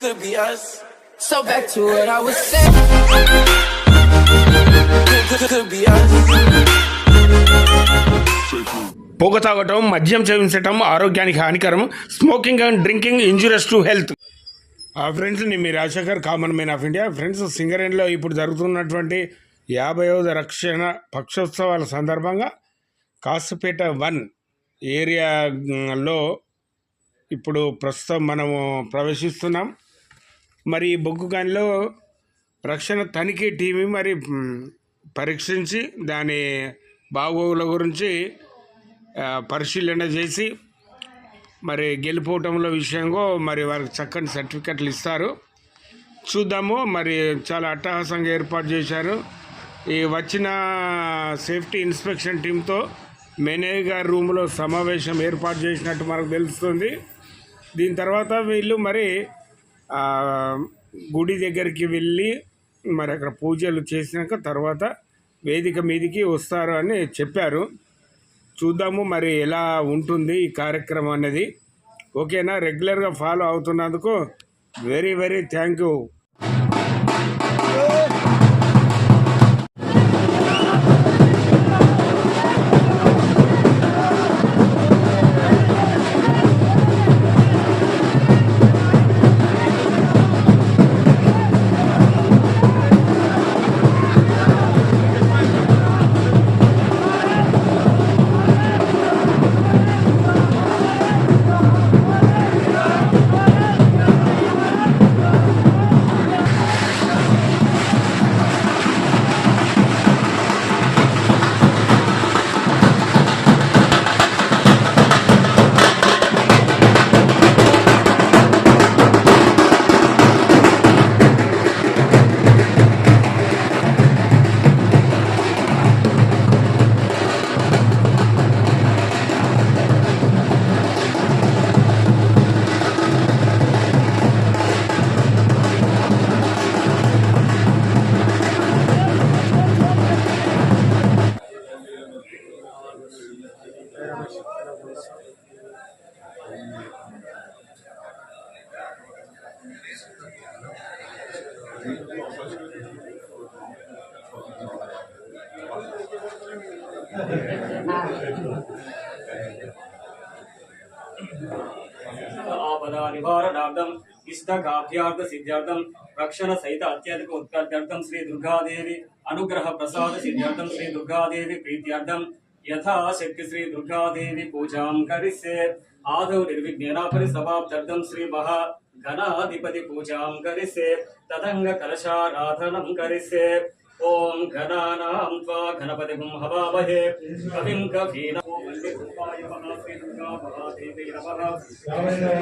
Could be us. So back to what I was saying. Could, be us. పొగ తాగటం మద్యం సేవించటం ఆరోగ్యానికి హానికరం smoking and drinking injurious to health friends నేను మీ Rajasekhar common man of India friends సింగరేణిలో ఇప్పుడు జరుగుతున్నటువంటి యాభైవ రక్షణ పక్షోత్సవాల సందర్భంగా కాసుపేట వన్ ఏరియాలో ఇప్పుడు ప్రస్తుతం మనము ప్రవేశిస్తున్నాం మరి ఈ బొగ్గు గనిలో రక్షణ తనిఖీ టీమి మరి పరీక్షించి దాని బాగోగుల గురించి పరిశీలన చేసి మరి గెలిపోవటంలో విషయంగా మరి వారికి చక్కని సర్టిఫికెట్లు ఇస్తారు. చూద్దాము మరి చాలా అట్టహాసంగా ఏర్పాటు చేశారు. ఈ వచ్చిన సేఫ్టీ ఇన్స్పెక్షన్ టీంతో మేనేజర్ గారి రూమ్లో సమావేశం ఏర్పాటు చేసినట్టు మనకు తెలుస్తుంది. దీని తర్వాత వీళ్ళు మరి గుడి దగ్గరికి వెళ్ళి మరి అక్కడ పూజలు చేసినాక తర్వాత వేదిక మీదికి వస్తారు అని చెప్పారు. చూద్దాము మరి ఎలా ఉంటుంది ఈ కార్యక్రమం అనేది. ఓకేనా? రెగ్యులర్గా ఫాలో అవుతున్నందుకు వెరీ వెరీ థ్యాంక్ యూ. ఇష్టకాభ్యార్థ సిద్ధ్యార్థం రక్షణ సహిత అత్యధిక ఉత్పత్త్యర్థం శ్రీ దుర్గాదేవి అనుగ్రహ ప్రసాద సిద్ధ్యార్థం శ్రీ దుర్గాదేవి ప్రీత్యర్థం యథాశక్తి శ్రీ దుర్గాదేవి పూజాం కరిస్యే ఆదౌ నిర్విఘ్నేనాపరి సమాప్త్యర్థం శ్రీ మహా ఘనాధిపతి పూజాం కరిస్యే తదంగ కలశారాధనం కరిస్యే ఓం ఘనానాం త్వా గణపతిం హవామహే కవిం కవీనా ఓం వందే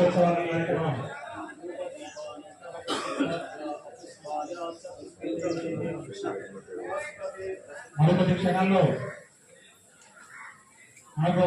రూపాయ కార్యక్రమం మరికొద్ది క్షణాల్లో మనకు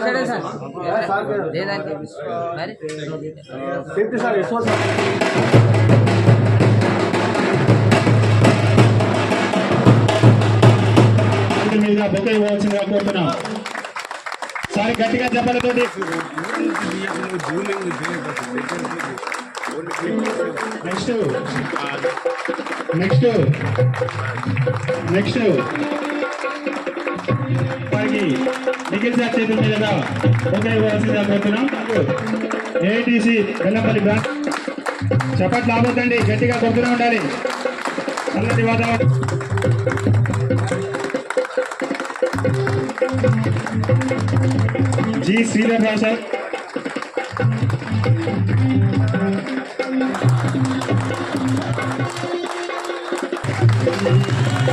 సరే సార్ లేదంటే మరి ఇంటి మీద బొకే ఇవ్వాల్సిందిగా కోరుతున్నాం సారి గట్టిగా చెప్పలతోటి నెక్స్ట్ నెక్స్ట్ నెక్స్ట్ వారికి నిఖిల్ సార్ చేతుల మీదుగా ఓకే ఇవ్వాల్సిందిగా కోరుతున్నాం ఏటీసీ వెల్లంపల్లి బ్రాంచ్ చప్పట్లు ఆపొద్దండి గట్టిగా కొడుతూనే ఉండాలి. చల్లటి వాతావరణం. G Sridhar Rao sir.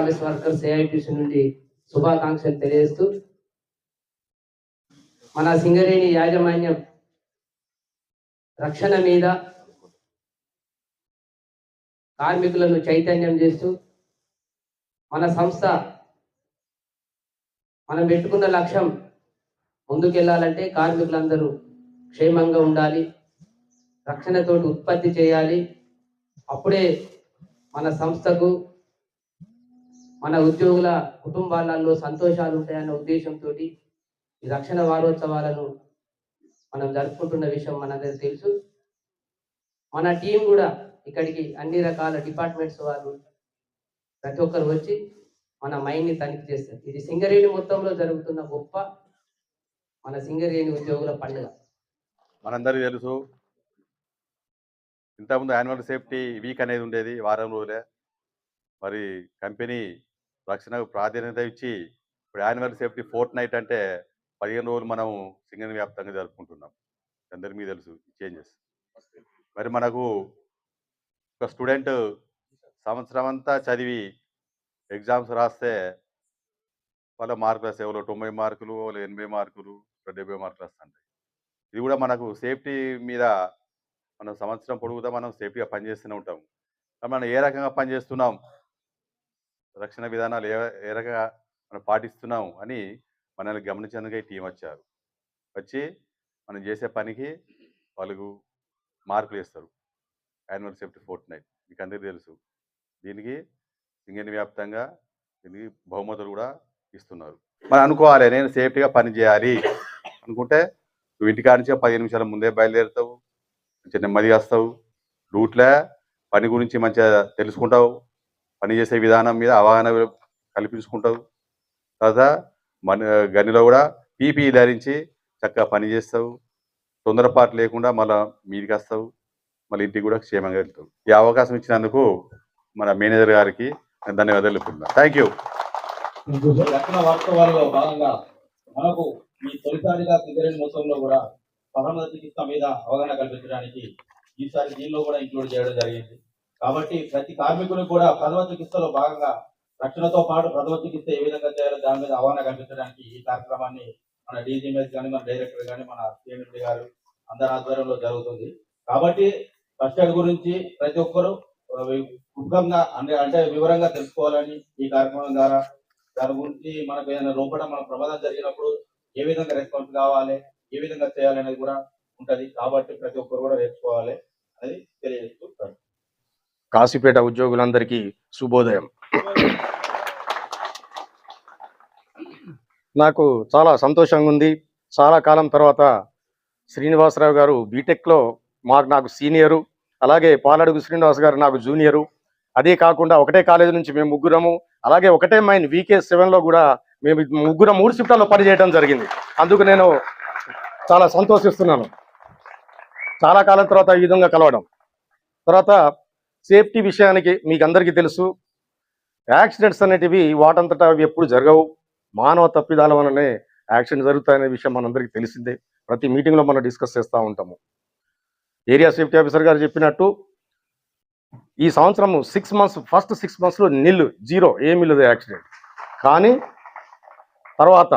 Congress workers AITC నుండి శుభాకాంక్షలు తెలియజేస్తూ మన సింగరేణి యాజమాన్యం రక్షణ మీద కార్మికులను చైతన్యం చేస్తూ మన సంస్థ మనం పెట్టుకున్న లక్ష్యం ముందుకెళ్ళాలంటే కార్మికులందరూ క్షేమంగా ఉండాలి రక్షణతోటి ఉత్పత్తి చేయాలి. అప్పుడే మన సంస్థకు మన ఉద్యోగుల కుటుంబాలలో సంతోషాలు ఉంటాయన్న ఉద్దేశంతో ఈ రక్షణ వారోత్సవాలను మనం జరుపుకుంటున్న విషయం మనందరికీ తెలుసు. మన టీం కూడా ఇక్కడికి అన్ని రకాల డిపార్ట్మెంట్స్ వాళ్ళు ప్రతి ఒక్కరు వచ్చి మన మైండ్ని తనిఖీ చేస్తారు. ఇది సింగరేణి మొత్తంలో జరుగుతున్న గొప్ప మన సింగరేణి ఉద్యోగుల పండుగ. మనందరికీ తెలుసు. ఇంతకుముందు యాన్యువల్ సేఫ్టీ వీక్ అనేది ఉండేది వారం రోజులే. మరి కంపెనీ రక్షణకు ప్రాధాన్యత ఇచ్చి ఇప్పుడు యాన్యువల్ సేఫ్టీ ఫోర్త్ నైట్ అంటే పదిహేను రోజులు మనం సింగల్ వ్యాప్తంగా జరుపుకుంటున్నాం. అందరి మీకు తెలుసు చేంజెస్. మరి మనకు ఒక స్టూడెంట్ సంవత్సరం అంతా చదివి ఎగ్జామ్స్ రాస్తే వాళ్ళ మార్కులు వస్తాయి. ఎవరో తొంభై మార్కులు వాళ్ళు ఎనభై మార్కులు డెబ్బై మార్కులు వస్తుంటాయి. ఇది కూడా మనకు సేఫ్టీ మీద మనం సంవత్సరం పొడుగుతా మనం సేఫ్టీగా పనిచేస్తూనే ఉంటాం. మనం ఏ రకంగా పనిచేస్తున్నాం? రక్షణ విధానాలు ఏ ఏ రకంగా మనం పాటిస్తున్నాం అని మనల్ని గమనించేందుకు ఈ టీం వచ్చారు. వచ్చి మనం చేసే పనికి వాళ్ళకు మార్కులు ఇస్తారు యాన్యువల్ సేఫ్టీ ఫోర్త్ నైట్ మీకు అందరికీ తెలుసు. దీనికి సింగని వ్యాప్తంగా దీనికి బహుమతులు కూడా ఇస్తున్నారు. మనం అనుకోవాలి నేను సేఫ్టీగా పని చేయాలి అనుకుంటే నువ్వు ఇంటికాడ నుంచి పదిహేను నిమిషాల ముందే బయలుదేరుతావు మంచిగా నెమ్మదిగా వస్తావు. రూట్లే పని గురించి మంచిగా తెలుసుకుంటావు. పనిచేసే విధానం మీద అవగాహన కల్పించుకుంటావు తర్వాత మన గనిలో కూడా పీపీ ధరించి చక్కగా పనిచేస్తావు తొందరపాటు లేకుండా మళ్ళీ మీదికి వస్తావు మళ్ళీ ఇంటికి కూడా క్షేమంగా వెళ్తావు ఈ అవకాశం ఇచ్చినందుకు మన మేనేజర్ గారికి నేను ధన్యవాదాలు తెలుపుతున్నాను థ్యాంక్ యూ భాగంగా మనకు ఈ తొలిసారిగా సింగరేణి మొత్తంలో కూడా ప్రథమ చికిత్స మీద అవగాహన కల్పించడానికి ఈసారి దీనిలో కూడా ఇంక్లూడ్ చేయడం జరిగింది. కాబట్టి ప్రతి కార్మికునికి కూడా ప్రథమ చికిత్సలో భాగంగా రక్షణతో పాటు ప్రథమ చికిత్స ఏ విధంగా చేయాలో దాని మీద అవగాహన కల్పించడానికి ఈ కార్యక్రమాన్ని మన డీజీఎంఎస్ కానీ మన డైరెక్టర్ కానీ మన సీఎండి గారు అందరి ఆధ్వర్యంలో జరుగుతుంది. కాబట్టి ఫస్ట్ ఎయిడ్ గురించి ప్రతి ఒక్కరూ క్లుప్తంగా అంటే అంటే వివరంగా తెలుసుకోవాలని ఈ కార్యక్రమం ద్వారా దాని గురించి మనకు ఏదైనా లోపల మన ప్రమాదం జరిగినప్పుడు ఏ విధంగా రెస్పాన్స్ కావాలి ఏ విధంగా చేయాలి అనేది కూడా ఉంటది. కాబట్టి ప్రతి ఒక్కరు కూడా నేర్చుకోవాలి. అనేది తెలియజేస్తూ కాశీపేట ఉద్యోగులందరికీ శుభోదయం. నాకు చాలా సంతోషంగా ఉంది చాలా కాలం తర్వాత శ్రీనివాసరావు గారు బీటెక్లో మాకు నాకు సీనియరు అలాగే పాలడుగు శ్రీనివాస్ గారు నాకు జూనియరు. అదే కాకుండా ఒకటే కాలేజీ నుంచి మేము ముగ్గురము అలాగే ఒకటే మైన్ వీకే సెవెన్లో కూడా మేము ముగ్గురం మూడు షిఫ్టాల్లో పనిచేయడం జరిగింది. అందుకు నేను చాలా సంతోషిస్తున్నాను. చాలా కాలం తర్వాత ఈ విధంగా కలవడం. తర్వాత సేఫ్టీ విషయానికి మీకు అందరికీ తెలుసు. యాక్సిడెంట్స్ అనేటివి వాటంతటా అవి ఎప్పుడు జరగవు. మానవ తప్పిదాల వలనే యాక్సిడెంట్ జరుగుతాయనే విషయం మనందరికీ తెలిసిందే. ప్రతి మీటింగ్లో మనం డిస్కస్ చేస్తూ ఉంటాము. ఏరియా సేఫ్టీ ఆఫీసర్ గారు చెప్పినట్టు ఈ సంవత్సరం సిక్స్ మంత్స్ ఫస్ట్ సిక్స్ మంత్స్లో నిల్లు జీరో ఏమీ లేదు యాక్సిడెంట్. కానీ తర్వాత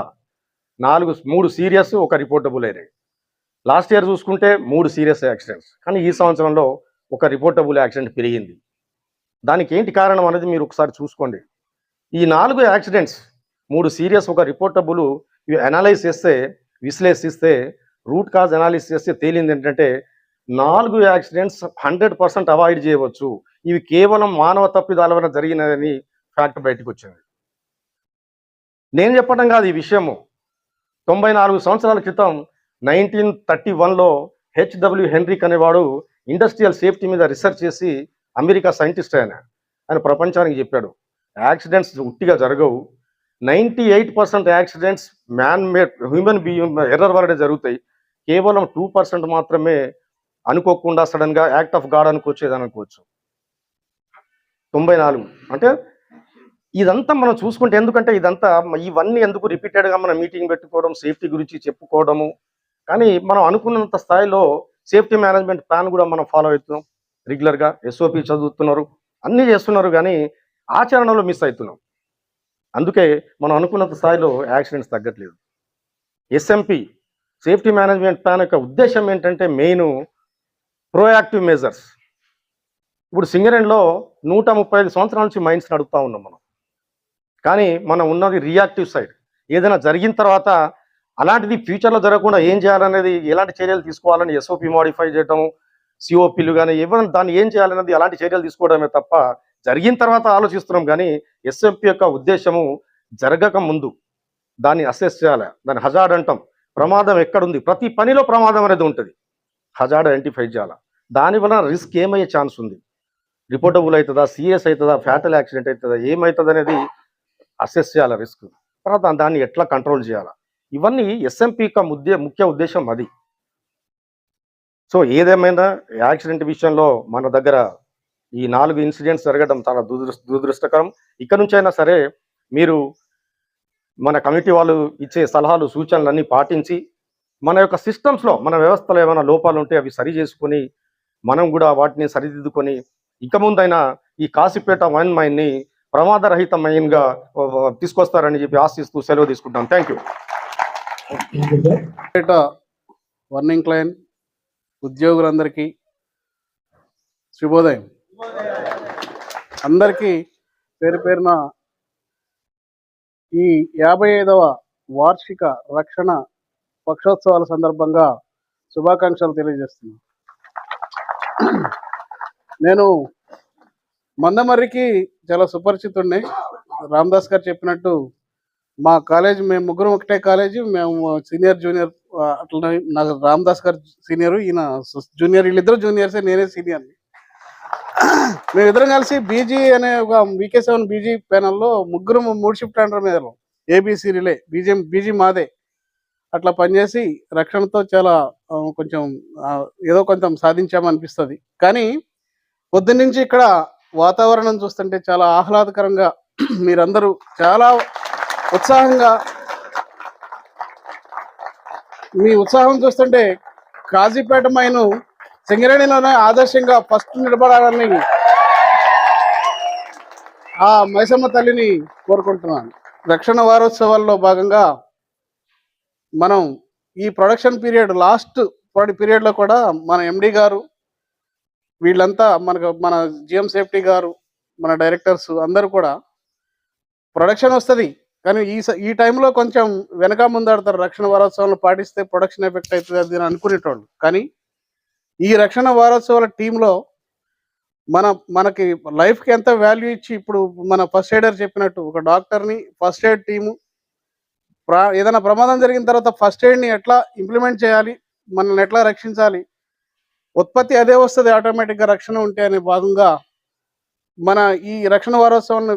నాలుగు మూడు సీరియస్ ఒక రిపోర్టబుల్ అయినాయి. లాస్ట్ ఇయర్ చూసుకుంటే మూడు సీరియస్ యాక్సిడెంట్స్. కానీ ఈ సంవత్సరంలో ఒక రిపోర్టబుల్ యాక్సిడెంట్ పెరిగింది. దానికి ఏంటి కారణం అనేది మీరు ఒకసారి చూసుకోండి. ఈ నాలుగు యాక్సిడెంట్స్ మూడు సీరియస్ ఒక రిపోర్టబుల్ ఇవి అనలైజ్ చేస్తే విశ్లేషిస్తే రూట్ కాజ్ అనాలిసిస్ చేస్తే తేలింది ఏంటంటే నాలుగు యాక్సిడెంట్స్ హండ్రెడ్ పర్సెంట్ అవాయిడ్ చేయవచ్చు. ఇవి కేవలం మానవ తప్పిదాల వల్ల జరిగినదని ఫ్యాక్ట్ బయటకు వచ్చింది. నేను చెప్పడం కాదు ఈ విషయము. తొంభై నాలుగు సంవత్సరాల క్రితం నైన్టీన్ థర్టీ వన్లో హెచ్డబ్ల్యూ హెన్రిక్ అనేవాడు ఇండస్ట్రియల్ సేఫ్టీ మీద రీసెర్చ్ చేసి అమెరికా సైంటిస్ట్ ఆయన ఆయన ప్రపంచానికి చెప్పాడు. యాక్సిడెంట్స్ ఉట్టిగా జరగవు. Ninety eight percent accidents man made human being error వల్లనే జరుగుతాయి. కేవలం టూ పర్సెంట్ మాత్రమే అనుకోకుండా సడన్గా యాక్ట్ ఆఫ్ గాడ్ అనుకోవచ్చేది అనుకోవచ్చు. తొంభై నాలుగు అంటే ఇదంతా మనం చూసుకుంటే ఎందుకంటే ఇదంతా ఇవన్నీ ఎందుకు రిపీటెడ్గా మనం మీటింగ్ పెట్టుకోవడం సేఫ్టీ గురించి చెప్పుకోవడము. కానీ మనం అనుకున్నంత స్థాయిలో సేఫ్టీ మేనేజ్మెంట్ ప్లాన్ కూడా మనం ఫాలో అవుతున్నాం. రెగ్యులర్గా ఎస్ఓపి చదువుతున్నారు. అన్నీ చేస్తున్నారు కానీ ఆచరణలో మిస్ అవుతున్నాం. అందుకే మనం అనుకున్నంత స్థాయిలో యాక్సిడెంట్స్ తగ్గట్లేదు. ఎస్ఎంపి సేఫ్టీ మేనేజ్మెంట్ ప్లాన్ యొక్క ఉద్దేశం ఏంటంటే మెయిన్ ప్రోయాక్టివ్ మెజర్స్ ఇప్పుడు సింగరేణిలో నూట ముప్పై ఐదు సంవత్సరాల నుంచి మైన్స్ నడుపుతూ ఉన్నాం మనం. కానీ మనం ఉన్నది రియాక్టివ్ సైడ్ ఏదైనా జరిగిన తర్వాత అలాంటిది ఫ్యూచర్లో జరగకుండా ఏం చేయాలనేది ఎలాంటి చర్యలు తీసుకోవాలని ఎస్ఓపి మోడిఫై చేయడం సిఓపిలు కానీ ఏమైనా దాన్ని ఏం చేయాలనేది అలాంటి చర్యలు తీసుకోవడమే తప్ప జరిగిన తర్వాత ఆలోచిస్తున్నాం కానీ ఎస్ఎంపి యొక్క ఉద్దేశము జరగక ముందు దాన్ని అసెస్ చేయాలి. దాన్ని హజార్డ్ అంటాం. ప్రమాదం ఎక్కడుంది? ప్రతి పనిలో ప్రమాదం అనేది ఉంటుంది. హజార్డ్ ఐడెంటిఫై చేయాలి. దానివల్ల రిస్క్ ఏమయ్యే ఛాన్స్ ఉంది? రిపోర్టబుల్ అవుతుందా సీరియస్ అవుతుందా ఫ్యాటల్ యాక్సిడెంట్ అవుతుందా ఏమవుతుంది అనేది అసెస్ చేయాలి రిస్క్ తర్వాత దాన్ని ఎట్లా కంట్రోల్ చేయాలా? ఇవన్నీ ఎస్ఎంపి యొక్క ముద్దే ముఖ్య ఉద్దేశం అది. సో ఏదేమైనా యాక్సిడెంట్ విషయంలో మన దగ్గర ఈ నాలుగు ఇన్సిడెంట్స్ జరగడం చాలా దురదృ దురదృష్టకరం. ఇక్కడ నుంచైనా సరే మీరు మన కమిటీ వాళ్ళు ఇచ్చే సలహాలు సూచనలన్నీ పాటించి మన యొక్క సిస్టమ్స్లో మన వ్యవస్థలో ఏమైనా లోపాలు ఉంటే అవి సరి చేసుకొని మనం కూడా వాటిని సరిదిద్దుకొని ఇక ముందైనా ఈ కాశీపేట వైన్ మైన్ని ప్రమాదరహిత మైన్గా తీసుకొస్తారని చెప్పి ఆశిస్తూ సెలవు తీసుకుంటాం. Thank you. వర్నింగ్ క్లైన్ ఉద్యోగులందరికీ శుభోదయం. అందరికీ పేరు పేరున ఈ యాభై ఐదవ వార్షిక రక్షణ పక్షోత్సవాల సందర్భంగా శుభాకాంక్షలు తెలియజేస్తున్నాను నేను మందమర్రికి చాలా సుపరిచితుడిని రామదాస్ గారు చెప్పినట్టు మా కాలేజ్ మేము ముగ్గురం ఒకటే కాలేజీ. మేము సీనియర్ జూనియర్ ఆ, అట్లా నాకు రామదాస్ గారు సీనియర్ ఈయన జూనియర్ వీళ్ళిద్దరు జూనియర్సే నేనే సీనియర్ మేమిద్దరం కలిసి బీజీ అనే ఒక వీకే సెవెన్ బీజీ ప్యానల్లో ముగ్గురు మూడు షిఫ్ట్ అండర్ మీద ఏబీసీ రిలే బీజీ బీజీ మాదే. అట్లా పనిచేసి రక్షణతో చాలా కొంచెం ఏదో కొంచెం సాధించామనిపిస్తుంది. కానీ పొద్దున్నుంచి ఇక్కడ వాతావరణం చూస్తుంటే చాలా ఆహ్లాదకరంగా మీరందరూ చాలా ఉత్సాహంగా మీ ఉత్సాహం చూస్తుంటే కాజీపేట మైను సింగరేణిలోనే ఆదర్శంగా ఫస్ట్ నిలబడాలని ఆ మైసమ్మ తల్లిని కోరుకుంటున్నాను. రక్షణ వారోత్సవాల్లో భాగంగా మనం ఈ ప్రొడక్షన్ పీరియడ్ లాస్ట్ పీరియడ్లో కూడా మన ఎండి గారు వీళ్ళంతా మనకు మన జిఎం సేఫ్టీ గారు మన డైరెక్టర్స్ అందరూ కూడా ప్రొడక్షన్ వస్తుంది. కానీ ఈ స- ఈ టైంలో కొంచెం వెనక ముందాడతారు రక్షణ వారోత్సవాలను పాటిస్తే ప్రొడక్షన్ ఎఫెక్ట్ అవుతుంది అది అని అనుకునేటోళ్ళు. కానీ ఈ రక్షణ వారోత్సవాల టీంలో మన మనకి లైఫ్కి ఎంత వాల్యూ ఇచ్చి ఇప్పుడు మన ఫస్ట్ ఎయిడర్ చెప్పినట్టు ఒక డాక్టర్ని ఫస్ట్ ఎయిడ్ టీము ప్రా ఏదైనా ప్రమాదం జరిగిన తర్వాత ఫస్ట్ ఎయిడ్ని ఎట్లా ఇంప్లిమెంట్ చేయాలి? మనల్ని ఎట్లా రక్షించాలి? ఉత్పత్తి అదే వస్తుంది ఆటోమేటిక్గా రక్షణ ఉంటే అనే భాగంగా మన ఈ రక్షణ వారోత్సవాలను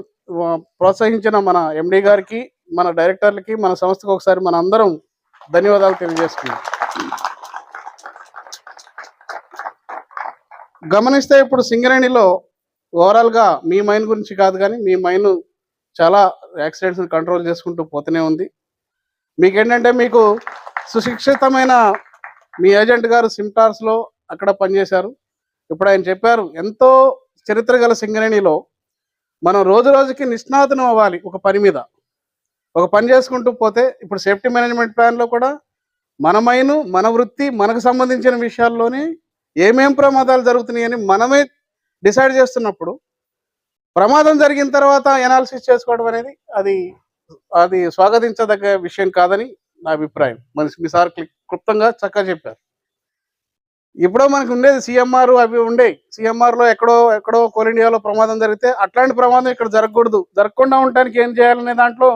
ప్రోత్సహించిన మన ఎండి గారికి మన డైరెక్టర్లకి మన సంస్థకు ఒకసారి మన అందరం ధన్యవాదాలు తెలియజేసుకున్నాం గమనిస్తే ఇప్పుడు సింగరేణిలో ఓవరాల్గా మీ మైన్ గురించి కాదు కానీ మీ మైన్ చాలా యాక్సిడెంట్స్ని కంట్రోల్ చేసుకుంటూ పోతూనే ఉంది. మీకేంటంటే మీకు సుశిక్షితమైన మీ ఏజెంట్ గారు సిమ్టార్స్లో అక్కడ పనిచేశారు. ఇప్పుడు ఆయన చెప్పారు ఎంతో చరిత్ర గల సింగరేణిలో మనం రోజు రోజుకి నిష్ణాతనం అవ్వాలి ఒక పని మీద. ఒక పని చేసుకుంటూ పోతే ఇప్పుడు సేఫ్టీ మేనేజ్మెంట్ ప్లాన్లో కూడా మన మైను మన వృత్తి మనకు సంబంధించిన విషయాల్లోనే ఏమేం ప్రమాదాలు జరుగుతున్నాయని మనమే డిసైడ్ చేస్తున్నప్పుడు ప్రమాదం జరిగిన తర్వాత ఎనాలిసిస్ చేసుకోవడం అనేది అది అది స్వాగతించదగ్గ విషయం కాదని నా అభిప్రాయం. మరి మీ సార్ క్లుప్తంగా చక్కగా చెప్పారు. ఇప్పుడో మనకు ఉండేది సిఎంఆర్ అవి ఉండే సిఎంఆర్లో ఎక్కడో ఎక్కడో కోల్ ఇండియాలో ప్రమాదం జరిగితే అట్లాంటి ప్రమాదం ఇక్కడ జరగకూడదు. జరగకుండా ఉండటానికి ఏం చేయాలనే దాంట్లో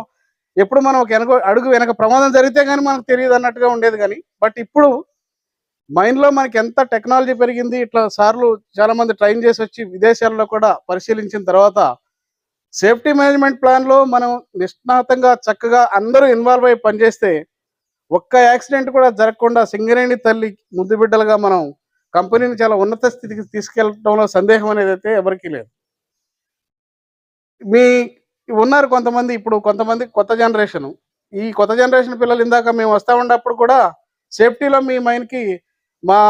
ఎప్పుడు మనం ఒక వెనక అడుగు వెనక ప్రమాదం జరిగితే కానీ మనకు తెలియదు అన్నట్టుగా ఉండేది కానీ బట్ ఇప్పుడు మైండ్లో మనకి ఎంత టెక్నాలజీ పెరిగింది ఇట్లా సార్లు చాలా మంది ట్రైన్ చేసి వచ్చి విదేశాల్లో కూడా పరిశీలించిన తర్వాత సేఫ్టీ మేనేజ్మెంట్ ప్లాన్లో మనం నిష్ణాతంగా చక్కగా అందరూ ఇన్వాల్వ్ అయ్యి పనిచేస్తే ఒక్క యాక్సిడెంట్ కూడా జరగకుండా సింగరేణి తల్లి ముద్దు బిడ్డలుగా మనం కంపెనీని చాలా ఉన్నత స్థితికి తీసుకెళ్ళడంలో సందేహం అనేది అయితే ఎవరికీ లేదు. మీ ఉన్నారు కొంతమంది ఇప్పుడు కొంతమంది కొత్త జనరేషన్. ఈ కొత్త జనరేషన్ పిల్లలు ఇందాక మేము వస్తా ఉన్నప్పుడు కూడా సేఫ్టీలో మీ మైన్కి మా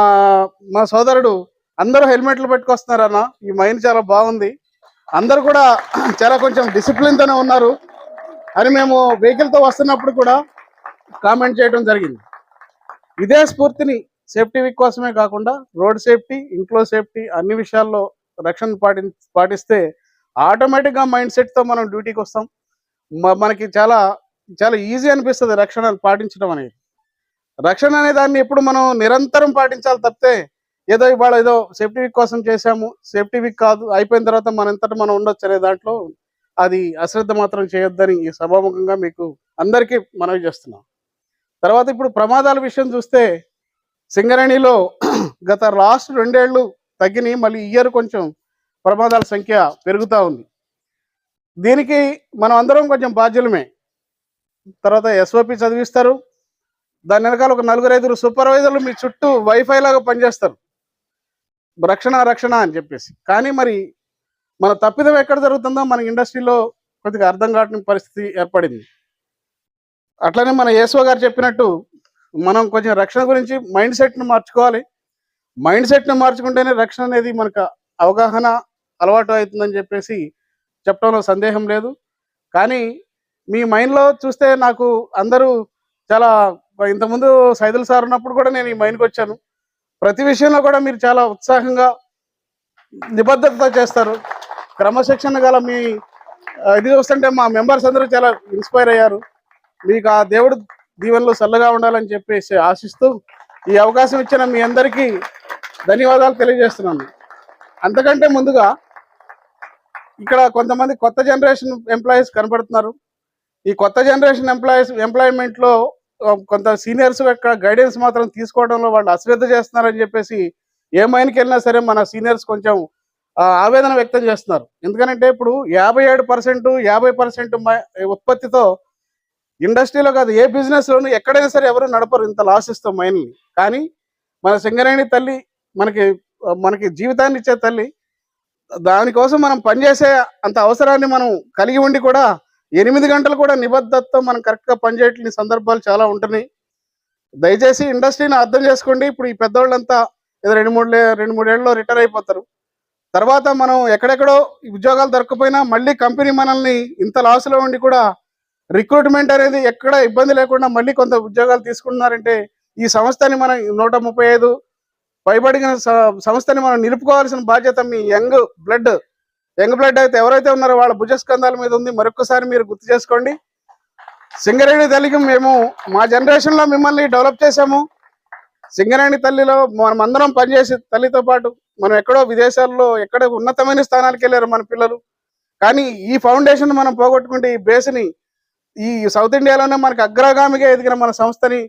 మా సోదరుడు అందరూ హెల్మెట్లు పెట్టుకొస్తున్నారన్న ఈ మైన్ చాలా బాగుంది. అందరూ కూడా చాలా కొంచెం డిసిప్లిన్ తోనే ఉన్నారు. అని మేము వెహికల్తో వస్తున్నప్పుడు కూడా కామెంట్ చేయడం జరిగింది. ఇదే స్ఫూర్తిని సేఫ్టీ వీక్ కోసమే కాకుండా రోడ్ సేఫ్టీ ఇంట్లో సేఫ్టీ అన్ని విషయాల్లో రక్షణ పాటి పాటిస్తే ఆటోమేటిక్గా మైండ్ సెట్తో మనం డ్యూటీకి వస్తాం. మనకి చాలా చాలా ఈజీ అనిపిస్తుంది రక్షణ పాటించడం అనేది. రక్షణ అనే దాన్ని ఎప్పుడు మనం నిరంతరం పాటించాలి తప్పితే ఏదో ఇవాళ ఏదో సేఫ్టీ వీక్ కోసం చేశాము సేఫ్టీ వీక్ కాదు అయిపోయిన తర్వాత మన ఎంతట మనం ఉండొచ్చు అనే దాంట్లో అది అశ్రద్ధ మాత్రం చేయొద్దని ఈ సభాముఖంగా మీకు అందరికీ మనవి చేస్తున్నాం. తర్వాత ఇప్పుడు ప్రమాదాల విషయం చూస్తే సింగరేణిలో గత లాస్ట్ రెండేళ్ళు తగ్గినాయి మళ్ళీ ఇయర్ కొంచెం ప్రమాదాల సంఖ్య పెరుగుతూ ఉంది. దీనికి మనం అందరం కొంచెం బాధ్యులమే. తర్వాత ఎస్ఓపి చదివిస్తారు. దాని వెనకాల ఒక నలుగురు ఐదుగురు సూపర్వైజర్లు మీ చుట్టూ వైఫై లాగా పనిచేస్తారు. రక్షణ రక్షణ అని చెప్పేసి. కానీ మరి మన తప్పిదం ఎక్కడ జరుగుతుందో మన ఇండస్ట్రీలో కొద్దిగా అర్థం కావటం పరిస్థితి ఏర్పడింది. అట్లనే మన యేసో గారు చెప్పినట్టు మనం కొంచెం రక్షణ గురించి మైండ్ సెట్ను మార్చుకోవాలి. మైండ్ సెట్ను మార్చుకుంటేనే రక్షణ అనేది మనకు అవగాహన అలవాటు అవుతుందని చెప్పేసి చెప్పడంలో సందేహం లేదు. కానీ మీ మైండ్లో చూస్తే నాకు అందరూ చాలా ఇంతకుముందు సైదులు సార్ ఉన్నప్పుడు కూడా నేను ఈ మైండ్కి వచ్చాను. ప్రతి విషయంలో కూడా మీరు చాలా ఉత్సాహంగా నిబద్ధతతో చేస్తారు. క్రమశిక్షణ గల మీ ఇది చూస్తుంటే మా మెంబర్స్ అందరూ చాలా ఇన్స్పైర్ అయ్యారు. మీకు ఆ దేవుడు దీవెనలో చల్లగా ఉండాలని చెప్పేసి ఆశిస్తూ ఈ అవకాశం ఇచ్చిన మీ అందరికీ ధన్యవాదాలు తెలియజేస్తున్నాను. అంతకంటే ముందుగా ఇక్కడ కొంతమంది కొత్త జనరేషన్ ఎంప్లాయీస్ కనబడుతున్నారు. ఈ కొత్త జనరేషన్ ఎంప్లాయీస్ ఎంప్లాయ్మెంట్లో కొంత సీనియర్స్ యొక్క గైడెన్స్ మాత్రం తీసుకోవడంలో వాళ్ళు అశ్రద్ధ చేస్తున్నారని చెప్పేసి ఏ మైన్కి వెళ్ళినా సరే మన సీనియర్స్ కొంచెం ఆవేదన వ్యక్తం చేస్తున్నారు. ఎందుకంటే ఇప్పుడు యాభై ఏడు పర్సెంట్ యాభై పర్సెంట్ ఉత్పత్తితో ఇండస్ట్రీలో కాదు ఏ బిజినెస్లోను ఎక్కడైనా సరే ఎవరు నడపరు ఇంత లాస్ ఇస్తాం మైన్ని కానీ మన సింగరేణి తల్లి మనకి మనకి జీవితాన్ని ఇచ్చే తల్లి దానికోసం మనం పనిచేసే అంత అవసరాన్ని మనం కలిగి ఉండి కూడా ఎనిమిది గంటలు కూడా నిబద్ధతతో మనం కరెక్ట్గా పనిచేయట్లేని సందర్భాలు చాలా ఉంటున్నాయి. దయచేసి ఇండస్ట్రీని అర్థం చేసుకోండి. ఇప్పుడు ఈ పెద్దవాళ్ళంతా ఏదో రెండు మూడు రెండు మూడేళ్ళలో రిటైర్ అయిపోతారు. తర్వాత మనం ఎక్కడెక్కడో ఉద్యోగాలు దొరకపోయినా మళ్ళీ కంపెనీ మనల్ని ఇంత లాస్లో ఉండి కూడా రిక్రూట్మెంట్ అనేది ఎక్కడ ఇబ్బంది లేకుండా మళ్ళీ కొంత ఉద్యోగాలు తీసుకుంటున్నారంటే ఈ సంస్థని మనం నూట ముప్పై ఐదు పైబడిన స- సంస్థని మనం నిలుపుకోవాల్సిన బాధ్యత మీ యంగ్ బ్లడ్. యంగ్ బ్లడ్ అయితే ఎవరైతే ఉన్నారో వాళ్ళ భుజస్కంధాల మీద ఉంది. మరొకసారి మీరు గుర్తు చేసుకోండి. సింగరేణి తల్లికి మేము మా జనరేషన్లో మిమ్మల్ని డెవలప్ చేసాము సింగరేణి తల్లిలో మనం అందరం పనిచేసి తల్లితో పాటు మనం ఎక్కడో విదేశాల్లో ఎక్కడ ఉన్నతమైన స్థానాలకు వెళ్ళారు మన పిల్లలు. కానీ ఈ ఫౌండేషన్ మనం పోగొట్టుకుంటే ఈ బేస్ని ఈ సౌత్ ఇండియాలోనే మనకి అగ్రగామిగా ఎదిగిన మన సంస్థని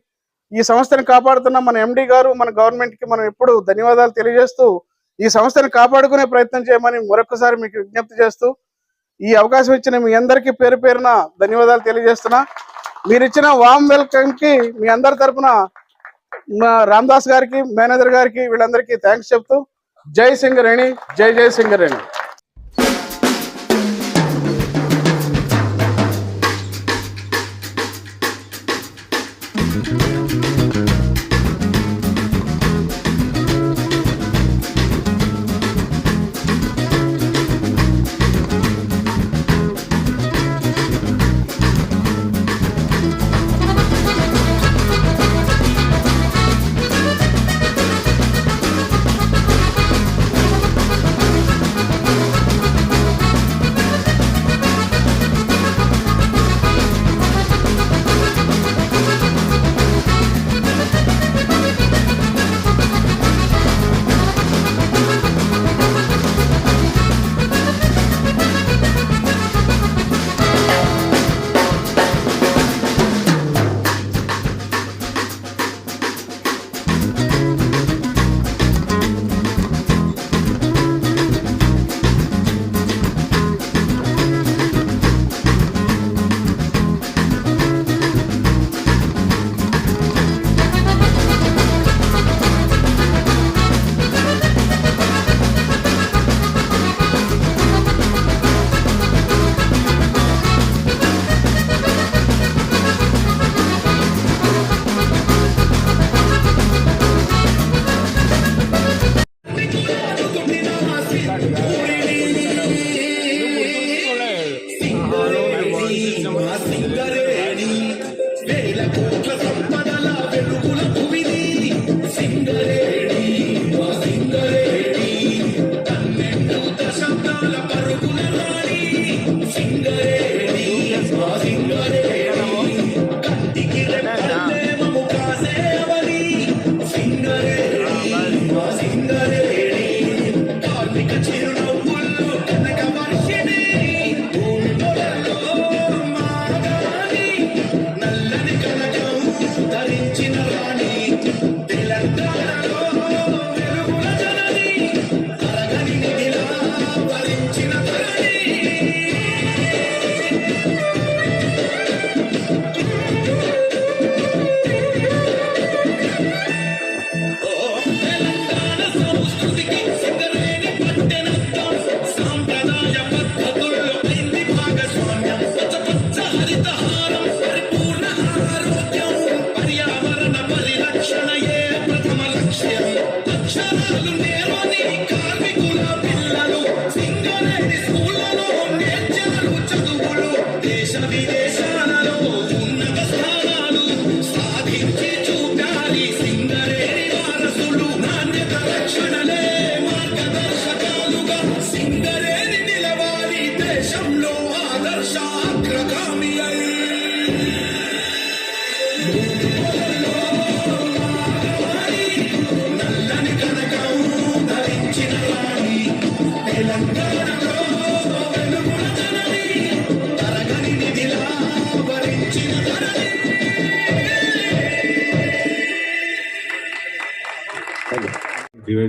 ఈ సంస్థని కాపాడుతున్న మన ఎండి గారు మన గవర్నమెంట్కి మనం ఎప్పుడు ధన్యవాదాలు తెలియజేస్తూ ఈ సంస్థని కాపాడుకునే ప్రయత్నం చేయమని మరొకసారి మీకు విజ్ఞప్తి చేస్తూ ఈ అవకాశం ఇచ్చిన మీ అందరికీ పేరు పేరున ధన్యవాదాలు తెలియజేస్తున్నా. మీరు ఇచ్చిన వామ్ వెల్కమ్కి మీ అందరి తరఫున మా రామ్దాస్ గారికి మేనేజర్ గారికి వీళ్ళందరికీ థ్యాంక్స్ చెప్తూ జై సింగరేణి జై జై సింగరేణి.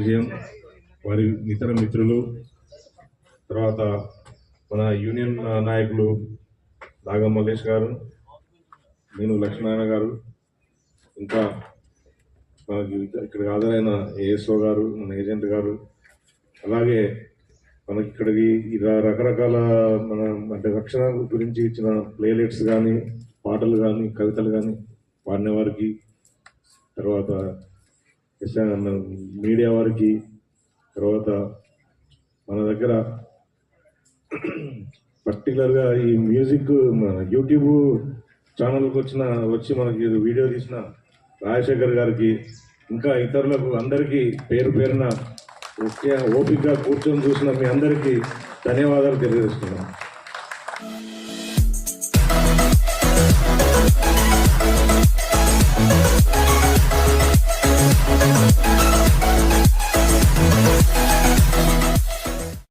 విజయం వారి ఇతర మిత్రులు తర్వాత మన యూనియన్ నాయకులు నాగం మల్లేష్ గారు నేను లక్ష్మీనారాయణ గారు ఇంకా మనకి ఇక్కడ హాజరైన ఏఎస్ఓ గారు మన ఏజెంట్ గారు అలాగే మనకి ఇక్కడికి ఇలా రకరకాల మన అంటే రక్షణ గురించి ఇచ్చిన ప్లేలెట్స్ కానీ పాటలు కానీ కవితలు కానీ పాడిన వారికి తర్వాత మీడియా వారికి తర్వాత మన దగ్గర పర్టికులర్గా ఈ మ్యూజిక్ మన యూట్యూబ్ ఛానల్కి వచ్చిన వచ్చి మనకి వీడియో తీసిన రాజశేఖర్ గారికి ఇంకా ఇతరులకు అందరికీ పేరు పేరున ఓపిక కూర్చొని చూసిన మీ అందరికీ ధన్యవాదాలు తెలియజేస్తున్నాను.